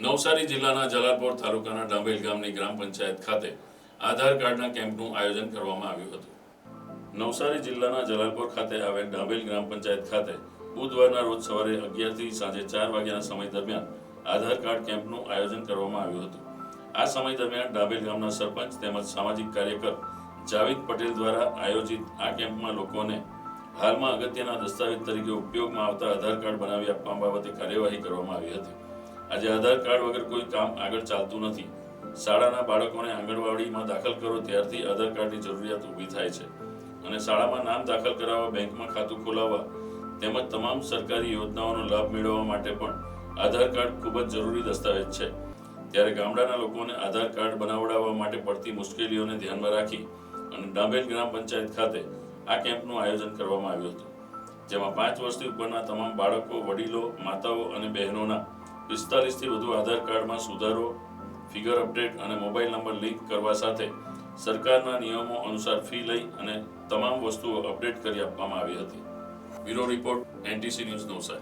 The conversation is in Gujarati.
નવસારી જિલ્લાના જલાલપોર તાલુકાના ડાંભેલ ગામની ગ્રામ પંચાયત ખાતે આધાર કાર્ડના કેમ્પનું આયોજન કરવામાં આવ્યું હતું. નવસારી જિલ્લાના જલાલપોર ખાતે આવેલ ડાંભેલ ગ્રામ પંચાયત ખાતે બુધવારના રોજ સવારે અગિયારથી સાંજે ચાર વાગ્યાના સમય દરમિયાન આધાર કાર્ડ કેમ્પનું આયોજન કરવામાં આવ્યું હતું. આ સમય દરમિયાન ડાંભેલ ગામના સરપંચ તેમજ સામાજિક કાર્યકર જાવેદ પટેલ દ્વારા આયોજિત આ કેમ્પમાં લોકોને હાલમાં અગત્યના દસ્તાવેજ તરીકે ઉપયોગમાં આવતા આધાર કાર્ડ બનાવી આપવા બાબતે કાર્યવાહી કરવામાં આવી હતી. આજે આધાર કાર્ડ વગર કોઈ કામ આગળ ચાલતું નથી. શાળાના બાળકોને આંગણવાડીમાં દાખલ કરો ત્યારથી આધાર કાર્ડની જરૂરિયાત ઊભી થાય છે. અને શાળામાં નામ દાખલ કરાવવા બેંકમાં ખાતું ખોલાવવા તેમજ તમામ સરકારી યોજનાઓનો લાભ મેળવવા માટે પણ આધાર કાર્ડ ખૂબ જ જરૂરી દસ્તાવેજ છે. ત્યારે ગામડાના લોકોને આધાર કાર્ડ બનાવડાવવા માટે પડતી મુશ્કેલીઓને ધ્યાનમાં રાખી અને ડાંભેલ ગ્રામ પંચાયત ખાતે આ કેમ્પનું આયોજન કરવામાં આવ્યું હતું. જેમાં પાંચ વર્ષથી ઉપરના તમામ બાળકો, વડીલો, માતાઓ અને બહેનોના પિસ્તાલીસથી વધુ આધાર કાર્ડમાં સુધારો ફિગર અપડેટ અને મોબાઈલ નંબર લિંક કરવા સાથે સરકારના નિયમો અનુસાર ફી લઈ અને તમામ વસ્તુઓ અપડેટ કરી આપવામાં આવી હતી. Bureau report, NTC news Navsari.